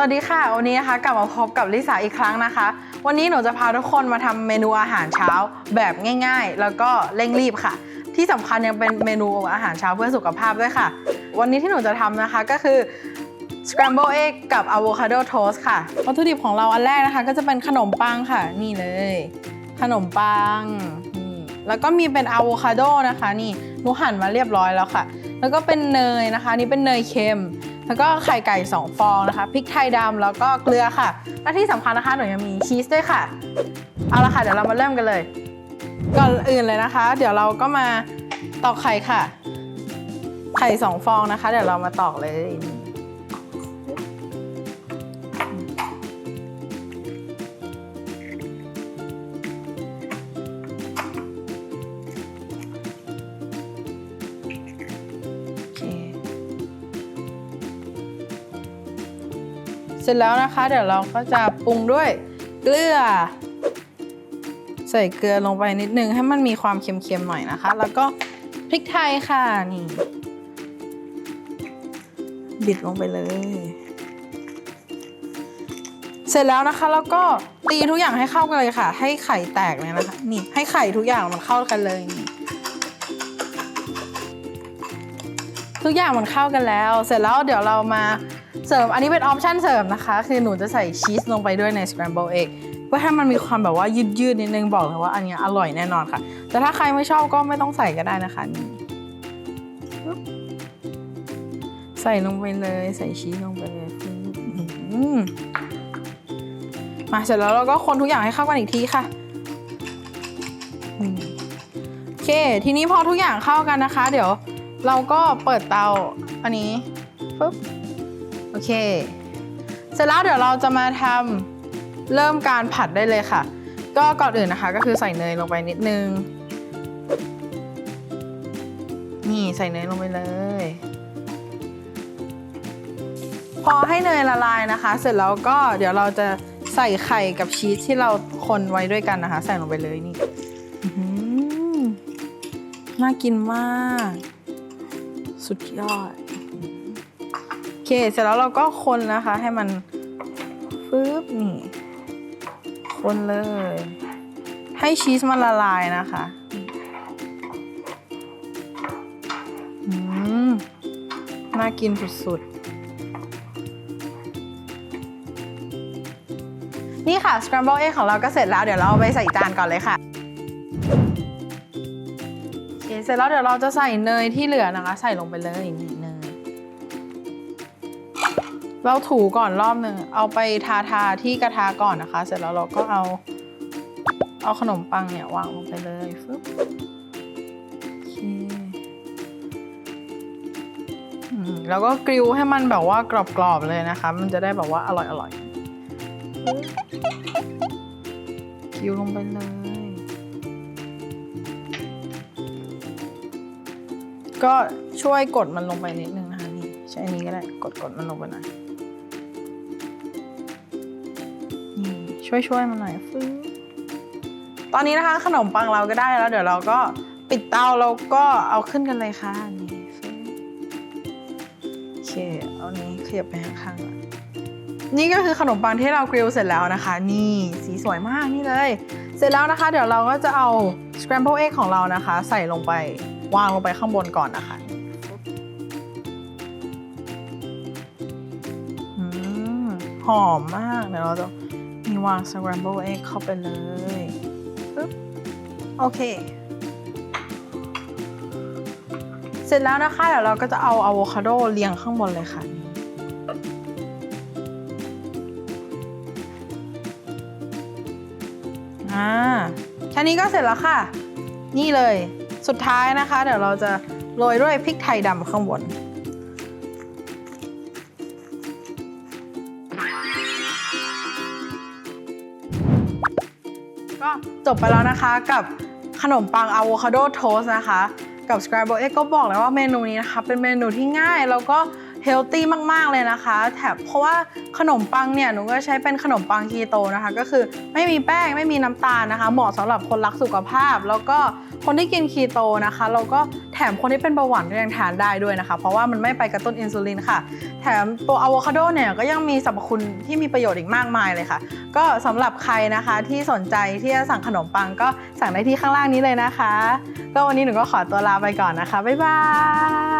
วัสดีค่ะ วันนี้นะคะกลับมาพบกับลิสาอีกครั้งนะคะ วันนี้หนูจะพาทุกคนมาทำเมนูอาหารเช้าแบบง่าย ๆ แล้วก็เร่งรีบค่ะ ที่สำคัญยังเป็นเมนูอาหารเช้าเพื่อสุขภาพด้วยค่ะ วันนี้ที่หนูจะทำนะคะก็คือ scramble egg กับ avocado toast ค่ะ วัตถุดิบของเราอันแรกนะคะ ก็จะเป็นขนมปังค่ะ นี่เลย ขนมปังนี่แล้วก็มีเป็นอะโวคาโดนะคะ นี่หนูหั่นมาเรียบร้อยแล้วค่ะ แล้วก็เป็นเนยนะคะ นี่เป็นเนยเค็ม แล้วก็ไข่ไก่ 2 ฟองนะคะพริกไทยดำแล้วก็เกลือค่ะ และที่สำคัญนะคะหนูยังมีชีสด้วยค่ะ เอาละค่ะเดี๋ยวเรามาเริ่มกันเลย ก่อนอื่นเลยนะคะ เดี๋ยวเราก็มาตอกไข่ค่ะ ไข่ 2 ฟองนะคะ เดี๋ยวเรามาตอกเลย สร็จแล้วนะคะ เดี๋ยวเราก็จะปรุงด้วยเกลือ ใส่เกลือลงไปนิดนึงให้มันมีความเค็มๆหน่อยนะคะ แล้วก็พริกไทยค่ะนี่บิดลงไปเลย เสร็จแล้วนะคะ แล้วก็ตีทุกอย่างให้เข้ากันเลยค่ะ ให้ไข่แตกเลยนะคะ นี่ให้ไข่ทุกอย่างมันเข้ากันเลยนี่ทุกอย่างมันเข้ากันแล้ว เสร็จแล้วเดี๋ยวเรามา เสริมอันนี้เป็นออปชั่นเสริมนะคะ คือหนูจะใส่ชีสลงไปด้วยใน scramble egg เพื่อให้มันมีความแบบว่ายืดยืดๆนิดนึงบอกเลยว่าอันเนี้ยอร่อยแน่นอนค่ะ แต่ถ้าใครไม่ชอบก็ไม่ต้องใส่ก็ได้นะคะนี่ใส่ลงไปเลยใส่ชีสลงไปเลยมาเสร็จแล้วเราก็คนทุกอย่างให้เข้ากันอีกทีค่ะโอเค ทีนี้พอทุกอย่างเข้ากันนะคะ เดี๋ยวเราก็เปิดเตาอันนี้ปึ๊บ อเค เสร็จแล้วเดี๋ยวเราจะมาทำเริ่มการผัดได้เลยค่ะ ก็ก่อนอื่นนะคะ ก็คือใส่เนยลงไปนิดนึง นี่ใส่เนยลงไปเลย พอให้เนยละลายนะคะ เสร็จแล้วก็เดี๋ยวเราจะใส่ไข่กับชีสที่เราคนไว้ด้วยกันนะคะ ใส่ลงไปเลยนี่น่ากินมาก สุดยอด เค เสร็จแล้วเราก็คนนะคะ ให้มันฟึบนี่ คนเลย ให้ชีสมันละลายนะคะอืมน่ากินสุดๆ นี่ค่ะ scramble egg ของเราก็เสร็จแล้ว เดี๋ยวเราเอาไปใส่จานก่อนเลยค่ะโอเคเสร็จแล้วเดี๋ยวเราจะใส่เนยที่เหลือนะคะ ใส่ลงไปเลยนี่เนย เราถูก่อนรอบหนึ่งเอาไปทาทาที่กระทะก่อนนะคะ เสร็จแล้วเราก็เอา เอาขนมปังเนี่ยวางลงไปเลยฟึบแล้วก็กริลให้มันแบบว่ากรอบๆเลยนะคะ มันจะได้แบบว่าอร่อยๆกริลลงไปเลย ก็ช่วยกดมันลงไปนิดนึงนะคะนี่ใช้อันนี้ก็ได้กดกดมันลงไปหน่อย ช่วยช่วยมันหน่อยฟึ๊บตอนนี้นะคะ ขนมปังเราก็ได้แล้ว เดี๋ยวเราก็ปิดเตาแล้วก็เอาขึ้นกันเลยค่ะนี่ฟึ๊บโอเคเอานี้ขยับไปข้างๆนนี่ก็คือขนมปังที่เรากริลเสร็จแล้วนะคะ นี่สีสวยมากนี่เลย เสร็จแล้วนะคะ เดี๋ยวเราก็จะเอา scramble egg ของเรานะคะ ใส่ลงไปวางลงไปข้างบนก่อนนะคะหอมมากเดี๋ยวเราจะ มีวาง scramble egg เข้าไปเลยปึ๊บโอเค เสร็จแล้วนะคะเดี๋ยวเราก็จะเอาอะโวคาโดเรียงข้างบนเลยค่ะอ่าแค่นี้ก็เสร็จแล้วค่ะ นี่เลย สุดท้ายนะคะ เดี๋ยวเราจะโรยด้วยพริกไทยดำข้างบน ก็จบไปแล้วนะคะกับขนมปังอะโวคาโดโทสนะคะ กับ Scrabble Egg ก็บอกแล้วว่าเมนูนี้นะคะ เป็นเมนูที่ง่ายแล้วก็ เฮลตี้มาก ๆ เลยนะคะ แถมเพราะว่าขนมปังเนี่ยหนูก็ใช้เป็นขนมปังคีโตนะคะ ก็คือไม่มีแป้งไม่มีน้ำตาลนะคะ เหมาะสำหรับคนรักสุขภาพ แล้วก็คนที่กินคีโตนะคะแล้วก็แถมคนที่เป็นเบาหวานก็ยังทานได้ด้วยนะคะ เพราะว่ามันไม่ไปกระตุ้นอินซูลินค่ะ แถมตัวอะโวคาโดเนี่ยก็ยังมีสรรพคุณที่มีประโยชน์อีกมากมายเลยค่ะ ก็สำหรับใครนะคะที่สนใจที่จะสั่งขนมปังก็สั่งได้ที่ข้างล่างนี้เลยนะคะ ก็วันนี้หนูก็ขอตัวลาไปก่อนนะคะบ๊ายบาย